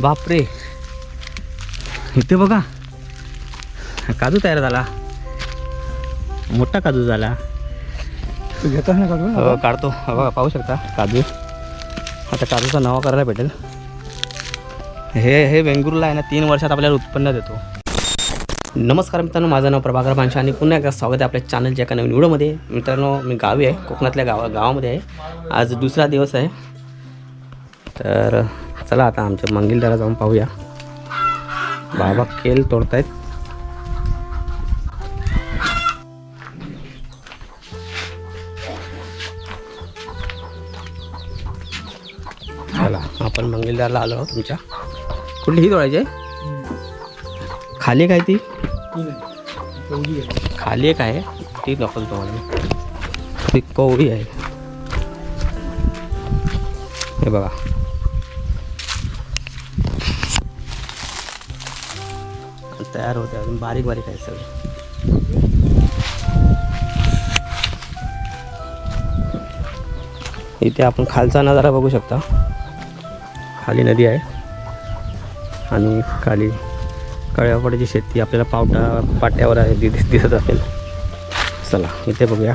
बापरे. इथे बघा. काजू तयार झाला. मोठा काजू झाला. तू घेतोस ना काढून हो, काढतो. हा बघा पाहू शकता काजू. आता काजूचा नवा करायला भेटेल. हे हे वेंगुर्ला आहे ना तीन वर्षात आपल्याला उत्पन्न देतो. नमस्कार मित्रांनो माझं नाव प्रभाकर पांशा आणि पुन्हा एकदा स्वागत आहे आपल्या चॅनलच्या एका नवीन व्हिडिओमध्ये. मित्रांनो मी गावी आहे कोकणातल्या गावा गावामध्ये आहे. आज दुसरा दिवस आहे. तर चला आता आमच्या मंगीलदारा जाऊन पाहूया. बाबा केल तोडतायत. चला आपण मंगिलदारला आलो आहोत तुमच्या. कुठली ही तोडायची आहे? खाली काय ती? खाली एक आहे. ती दाखवतो तुम्हाला ती कोवळी आहे. हे बघा. तयार होते. अजून बारीक बारीक आहे सगळं. इथे आपण खालचा नजारा बघू शकता. खाली नदी आहे. आणि खाली कळ्यापडाची शेती आपल्याला पावटा पाट्यावर आहे दिसत असेल. चला इथे बघूया.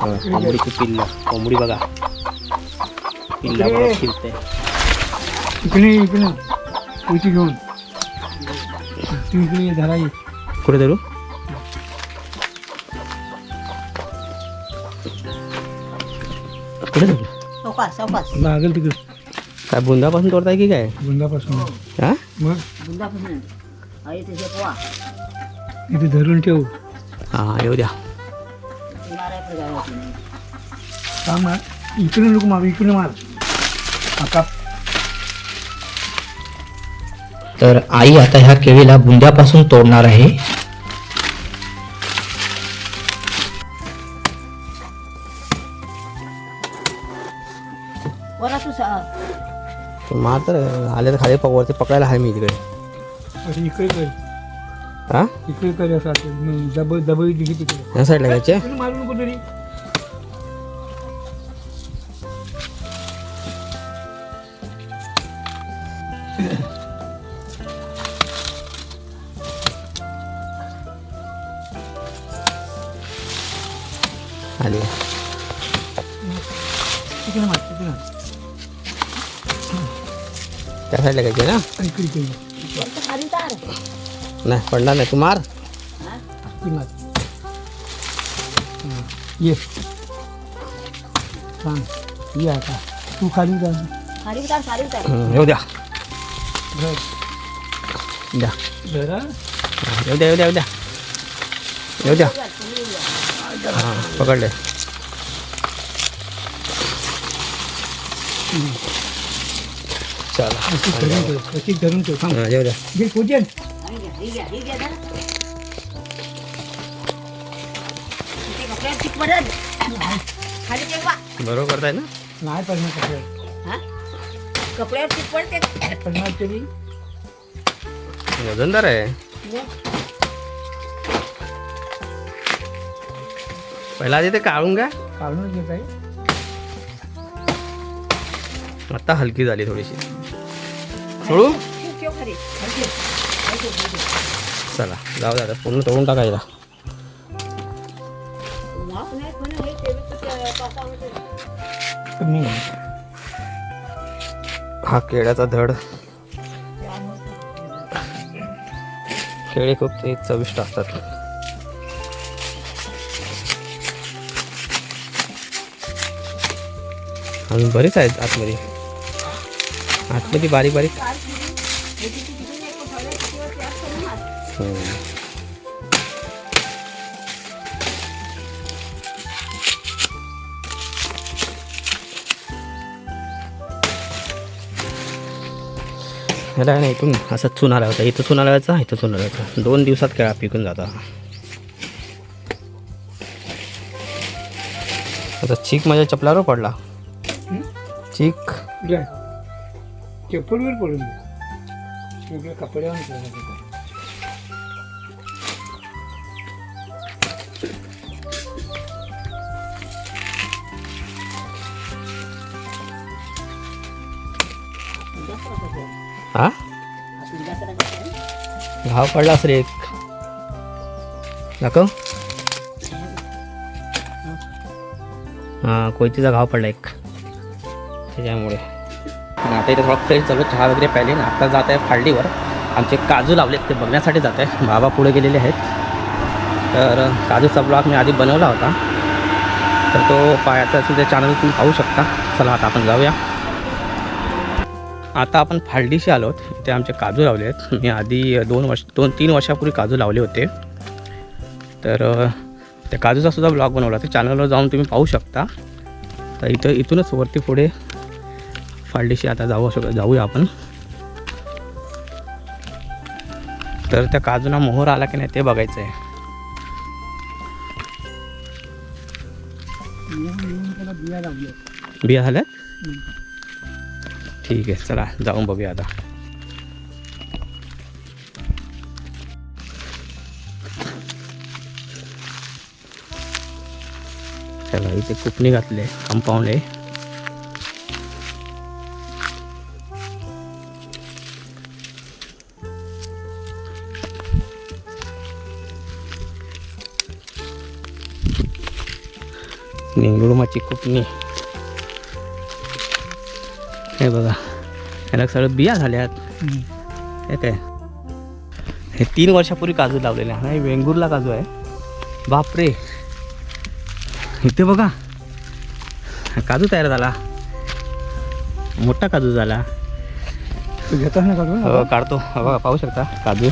कोंबडीची पिल्ला. कोंबडी बघा. पिल्ला बघा फिरते इकडे इकडे. घेऊन. इकडे धरा ये. कुठे धरू? कुठे धरू? लागेल तिकडे. काय बुंदापासून तोडताय की काय? बुंदापासून. हा? मग? बुंदापासून. आई तुझे पोवा इथे धरून ठेवू. हा येऊ द्या. काम ना. इकडे नको मार इकडे मार. आता तर आई आता ह्या केळीला बुंद्यापासून तोडणार आहे. बरं तू सा तो मार तर आले तर खाली वरती पकडायला आहे मी तिकडे असं इकडे कर. हा? इकडे कर या साईडला. घ्यायचे? इकडे मार. त्या साईडला घ्यायचे ना? खाली नाही पडणार नाही. तू मार. ये. ये आता. तू खाली खाली खाली येऊ द्या. द्या येऊ द्या येऊ द्या. येऊ द्या. हां पकडले. चला. अशी धरून ठेव अशी धरून ठेव थांब. हां येऊ द्या. ही ही ही बरोबर करताय ना? नाही कपड्यावर हा? कपड्यावर पडते. वजनदार आहे. पहिला आधी ते काढून घ्या. काढूनच घेत आहे आता हलकी झाली थोडीशी. सोडू? चला जाऊ आता पूर्ण तोडून टाकायला हे हा केळ्याचा धड. केळी खूप ते चविष्ट असतात. अजून बरेच आहेत आतमध्ये. आतमध्ये बारीक बारीक. ह्याला नाही इथून असं चुना लावायचा. इथं चुना लावायचा इथं चुना लावायचा. दोन दिवसात केळा पिकून जाता. आता चीक माझ्या चपलावर पडला. चीक घ्या चप्पलवर पडून द्या सगळं कपड्यावर वाटतं. हा. घाव पडला असेल एक दाखव हां कोयतीचा घाव पडला एक त्याच्यामुळे. आता इथे थोडा फ्रेश चालू चहा वगैरे प्यायले ना आता जात आहे फाळडीवर आमचे काजू लावलेत ते बघण्यासाठी जात आहे. बाबा पुढे गेलेले आहेत. तर काजूचा ब्लॉग मी आधी बनवला होता. तर तो पायाचा असेल त्या चॅनल तुम्ही पाहू शकता. चला आता आपण जाऊया. आता आपण फाळडीशी आलो आहोत. इथे आमचे काजू लावले आहेत. मी आधी दोन वर्ष दोन तीन वर्षापूर्वी काजू लावले होते. तर त्या काजूचा सुद्धा ब्लॉग बनवला. तर चॅनलवर जाऊन तुम्ही पाहू शकता. तर इथं इथूनच वरती पुढे फाळडीशी आता जाऊ शक जाऊया आपण. तर त्या काजूना मोहर आला की नाही ते बघायचं आहे बिया बिया झाल्यात? ठीक आहे चला जाऊन बघूया आता. चला इथे कुपणी घातले कंपाऊंड आहे. निंगुडमाची कुपणी हे बघा याला सगळं बिया झाल्यात हे काय हे तीन वर्षापूर्वी काजू लावलेले आहे. हा हे वेंगुर्ला काजू आहे बापरे इथे बघा काजू तयार झाला मोठा काजू झाला तू घेतास ना हो काढतो बघा पाहू शकता काजू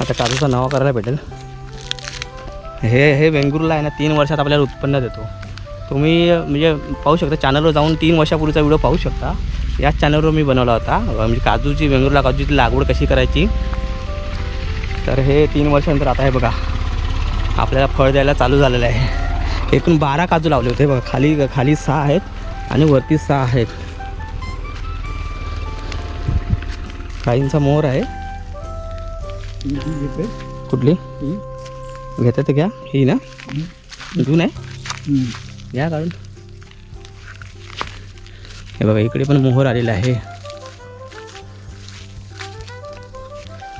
आता काजूचा नावा करायला भेटेल हे हे वेंगुर्ला आहे ना तीन वर्षात आपल्याला उत्पन्न देतो. तुम्ही म्हणजे पाहू शकता चॅनलवर जाऊन तीन वर्षापूर्वीचा व्हिडिओ पाहू शकता. याच चॅनलवर मी बनवला होता. म्हणजे काजूची वेंगुर्ला काजूची लागवड कशी करायची? तर हे तीन वर्षानंतर आता हे बघा. आपल्याला फळ द्यायला चालू झालेलं आहे. एकूण बारा काजू लावले होते. बघा खाली खाली सहा आहेत आणि वरती सहा आहेत. काहींचा मोहर आहे. कुठली? घेता तर घ्या ही ना. जून आहे. घ्या काढून. हे बघा इकडे पण मोहर आलेला आहे.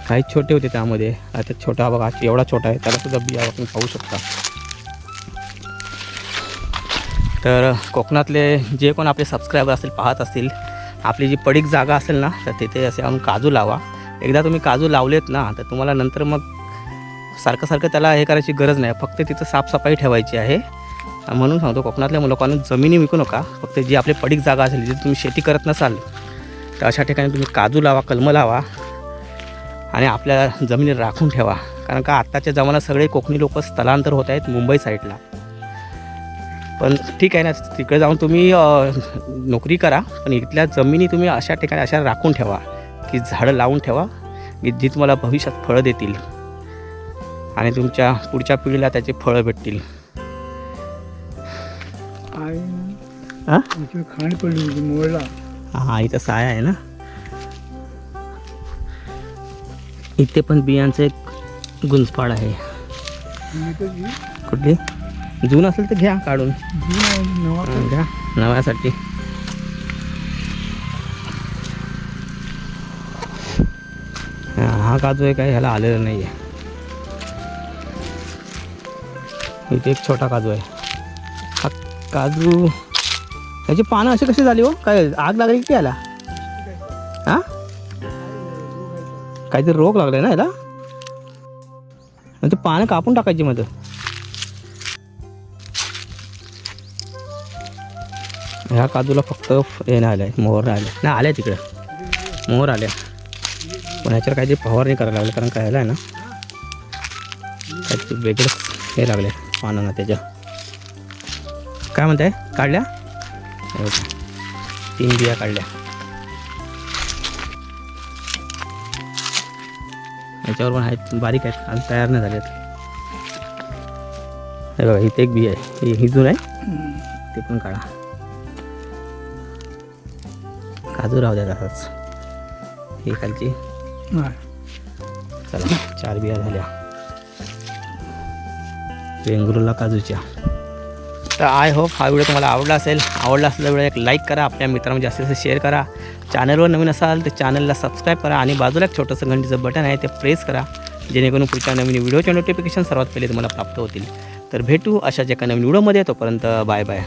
काही छोटे होते त्यामध्ये. आता छोटा बघा एवढा छोटा आहे. त्याला सुद्धा बिया आपण पाहू शकता. तर कोकणातले जे कोण आपले सबस्क्रायबर असतील पाहत असतील आपली जी पडीक जागा असेल ना तर तिथे असे आणून काजू लावा. एकदा तुम्ही काजू लावलेत ना तर तुम्हाला नंतर मग सारखं सारखं त्याला हे करायची गरज नाही. फक्त तिथं साफसफाई ठेवायची आहे. म्हणून सांगतो कोकणातल्या लोकांना जमिनी विकू नका. फक्त जी आपली पडीक जागा असेल जिथे तुम्ही शेती करत नसाल तर अशा ठिकाणी तुम्ही काजू लावा कलमं लावा आणि आपल्या जमिनी राखून ठेवा. कारण का आत्ताच्या जमान्यात सगळे कोकणी लोक स्थलांतर होत आहेत मुंबई साईडला. पण ठीक आहे ना तिकडे जाऊन तुम्ही नोकरी करा पण इथल्या जमिनी तुम्ही अशा ठिकाणी अशा राखून ठेवा की झाडं लावून ठेवा की जी तुम्हाला भविष्यात फळं देतील. आणि तुमच्या पुढच्या पिढीला त्याचे फळं भेटतील. हां खांड पडली मोडला हा इथं साया आहे ना? इथे पण बियांचं एक गुंजपाड आहे. कुठली? जून असेल तर घ्या काढून. घ्या नव्यासाठी हा हा काजू आहे काय ह्याला आलेलं नाही आहे इथे एक छोटा काजू आहे. हा काजू त्याची पानं अशी कशी झाली हो? काय आग लागली की याला? हा? काहीतरी रोग लागलाय ना याला? आणि ते पानं कापून टाकायची मग ह्या काजूला फक्त हे नाही आलं आहे मोहर नाही आलं नाही आल्या तिकडं. मोहर आल्या. पण ह्याच्यावर काहीतरी फवारणी करायला लागलं कारण काय आहे ना? काहीतरी वेगळंच हे लागले पानांना त्याच्या काय म्हणताय? काढल्या? हे. तीन बिया काढल्या. याच्यावर पण आहेत बारीक आहेत अजून तयार नाही झालेत. हे बघा इथे एक बी आहे. ही- ही जून आहे. ते पण काढा. काजू राहू द्या तसाच. ही खालची. चला चार बिया झाल्या. वेंगुर्ला काजूच्या. तर आय होप हा व्हिडिओ तुम्हाला आवडला असेल. आवडला असलेला व्हिडिओ एक लाईक करा आपल्या मित्रांना जास्तीत जास्त शेअर करा. चॅनलवर नवीन असाल तर चॅनलला सबस्क्राईब करा आणि बाजूला एक छोटंसं घंटीचं बटन आहे ते प्रेस करा. जेणेकरून पुढच्या नवीन व्हिडिओचे नोटिफिकेशन सर्वात पहिले तुम्हाला प्राप्त होतील. तर भेटू अशाच एका नवीन व्हिडिओमध्ये तोपर्यंत बाय बाय